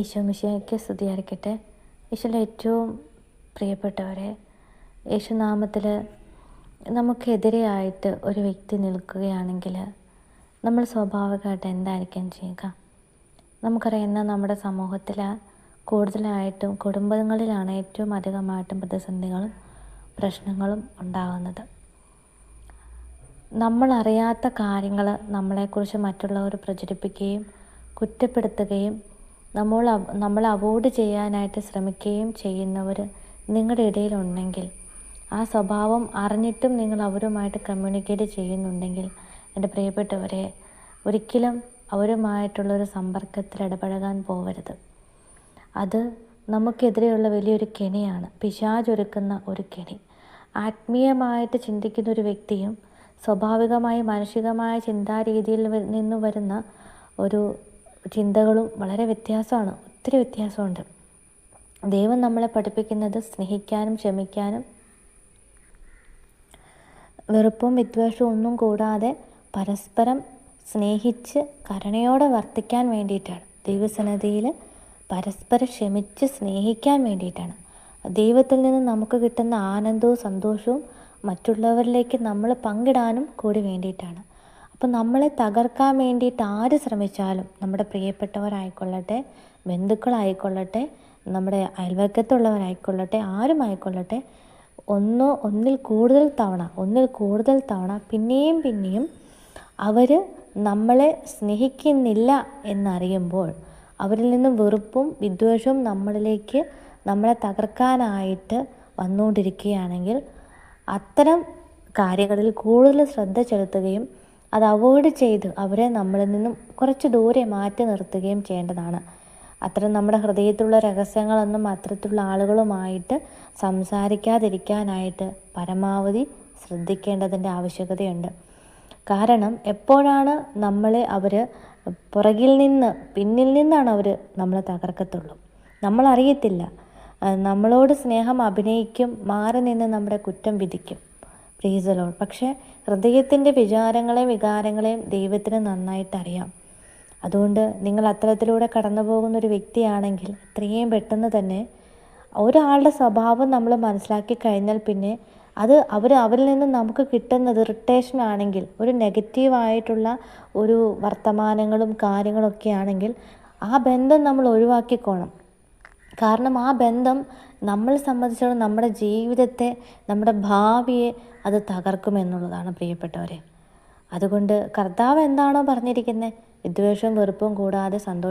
ഈശോ മിശിഹായ്ക്ക് സ്തുതിയായിരിക്കട്ടെ ഈശോയിലെ ഏറ്റവും പ്രിയപ്പെട്ടവരെ യേശുനാമത്തിൽ നമുക്കെതിരെയായിട്ട് ഒരു വ്യക്തി നിൽക്കുകയാണെങ്കിൽ നമ്മൾ സ്വാഭാവികമായിട്ട് എന്തായിരിക്കും ചെയ്യുക? നമുക്കറിയുന്ന നമ്മുടെ സമൂഹത്തിൽ കൂടുതലായിട്ടും കുടുംബങ്ങളിലാണ് ഏറ്റവും അധികമായിട്ടും പ്രതിസന്ധികളും പ്രശ്നങ്ങളും ഉണ്ടാകുന്നത്. നമ്മളറിയാത്ത കാര്യങ്ങൾ നമ്മളെക്കുറിച്ച് മറ്റുള്ളവർ പ്രചരിപ്പിക്കുകയും കുറ്റപ്പെടുത്തുകയും നമ്മൾ നമ്മൾ അവോയ്ഡ് ചെയ്യാനായിട്ട് ശ്രമിക്കുകയും ചെയ്യുന്നവർ നിങ്ങളുടെ ഇടയിലുണ്ടെങ്കിൽ ആ സ്വഭാവം അറിഞ്ഞിട്ടും നിങ്ങൾ അവരുമായിട്ട് കമ്മ്യൂണിക്കേറ്റ് ചെയ്യുന്നുണ്ടെങ്കിൽ എന്റെ പ്രിയപ്പെട്ടവരെ ഒരിക്കലും അവരുമായിട്ടുള്ളൊരു സമ്പർക്കത്തിൽ ഇടപഴകാൻ പോവരുത്. അത് നമുക്കെതിരെയുള്ള വലിയൊരു കെണിയാണ് പിശാചൊരുക്കുന്ന ഒരു കെണി. ആത്മീയമായിട്ട് ചിന്തിക്കുന്ന ഒരു വ്യക്തിയും സ്വാഭാവികമായി മാനസികമായ ചിന്താരീതിയിൽ നിന്ന് വരുന്ന ഒരു ചിന്തകളും വളരെ വ്യത്യാസമാണ് ഒത്തിരി വ്യത്യാസമുണ്ട്. ദൈവം നമ്മളെ പഠിപ്പിക്കുന്നത് സ്നേഹിക്കാനും ക്ഷമിക്കാനും വെറുപ്പും വിദ്വേഷവും ഒന്നും കൂടാതെ പരസ്പരം സ്നേഹിച്ച് കരുണയോടെ വർത്തിക്കാൻ വേണ്ടിയിട്ടാണ്. ദൈവസന്നദ്ധിയിൽ പരസ്പരം ക്ഷമിച്ച് സ്നേഹിക്കാൻ വേണ്ടിയിട്ടാണ്. ദൈവത്തിൽ നിന്ന് നമുക്ക് കിട്ടുന്ന ആനന്ദവും സന്തോഷവും മറ്റുള്ളവരിലേക്ക് നമ്മൾ പങ്കിടാനും കൂടി വേണ്ടിയിട്ടാണ്. അപ്പോൾ നമ്മളെ തകർക്കാൻ വേണ്ടിയിട്ട് ആര് ശ്രമിച്ചാലും നമ്മുടെ പ്രിയപ്പെട്ടവരായിക്കൊള്ളട്ടെ ബന്ധുക്കളായിക്കൊള്ളട്ടെ നമ്മുടെ അയൽവക്കത്തുള്ളവരായിക്കൊള്ളട്ടെ ആരുമായിക്കൊള്ളട്ടെ ഒന്നോ ഒന്നിൽ കൂടുതൽ തവണ ഒന്നിൽ കൂടുതൽ തവണ പിന്നെയും പിന്നെയും അവർ നമ്മളെ സ്നേഹിക്കുന്നില്ല എന്നറിയുമ്പോൾ അവരിൽ നിന്ന് വെറുപ്പും വിദ്വേഷവും നമ്മളിലേക്ക് നമ്മളെ തകർക്കാനായിട്ട് വന്നുകൊണ്ടിരിക്കുകയാണെങ്കിൽ അത്തരം കാര്യങ്ങളിൽ കൂടുതൽ ശ്രദ്ധ ചെലുത്തുകയും അത് അവോയ്ഡ് ചെയ്ത് അവരെ നമ്മളിൽ നിന്നും കുറച്ച് ദൂരെ മാറ്റി നിർത്തുകയും ചെയ്യേണ്ടതാണ്. അത്തരം നമ്മുടെ ഹൃദയത്തിലുള്ള രഹസ്യങ്ങളൊന്നും അത്തരത്തിലുള്ള ആളുകളുമായിട്ട് സംസാരിക്കാതിരിക്കാനായിട്ട് പരമാവധി ശ്രദ്ധിക്കേണ്ടതിന്റെ ആവശ്യകതയുണ്ട്. കാരണം എപ്പോഴാണ് നമ്മളെ അവർ പുറകിൽ നിന്ന് പിന്നിൽ നിന്നാണ് അവർ നമ്മളെ തകർക്കത്തുള്ളൂ. നമ്മളറിയത്തില്ല. നമ്മളോട് സ്നേഹം അഭിനയിക്കും മാറി നിന്ന് നമ്മുടെ കുറ്റം വിധിക്കും. പ്രീസലോൾ പക്ഷെ ഹൃദയത്തിന്റെ വിചാരങ്ങളെയും വികാരങ്ങളെയും ദൈവത്തിന് നന്നായിട്ട് അറിയാം അതുകൊണ്ട് നിങ്ങൾ അത്തരത്തിലൂടെ കടന്നു പോകുന്ന ഒരു വ്യക്തിയാണെങ്കിൽ എത്രയും പെട്ടെന്ന് തന്നെ ഒരാളുടെ സ്വഭാവം നമ്മൾ മനസ്സിലാക്കി കഴിഞ്ഞാൽ പിന്നെ അത് അവർ അവരിൽ നിന്ന് നമുക്ക് കിട്ടുന്നത് ഇറിറ്റേഷൻ ആണെങ്കിൽ ഒരു നെഗറ്റീവായിട്ടുള്ള ഒരു വർത്തമാനങ്ങളും കാര്യങ്ങളൊക്കെ ആണെങ്കിൽ ആ ബന്ധം നമ്മൾ ഒഴിവാക്കിക്കോണം. കാരണം ആ ബന്ധം നമ്മൾ സംബന്ധിച്ചിടത്തോളം നമ്മുടെ ജീവിതത്തെ നമ്മുടെ ഭാവിയെ അത് തകർക്കുമെന്നുള്ളതാണ് പ്രിയപ്പെട്ടവരെ. അതുകൊണ്ട് കർത്താവ് എന്താണോ പറഞ്ഞിരിക്കുന്നത് വിദ്വേഷവും വെറുപ്പും കൂടാതെ സന്തോഷം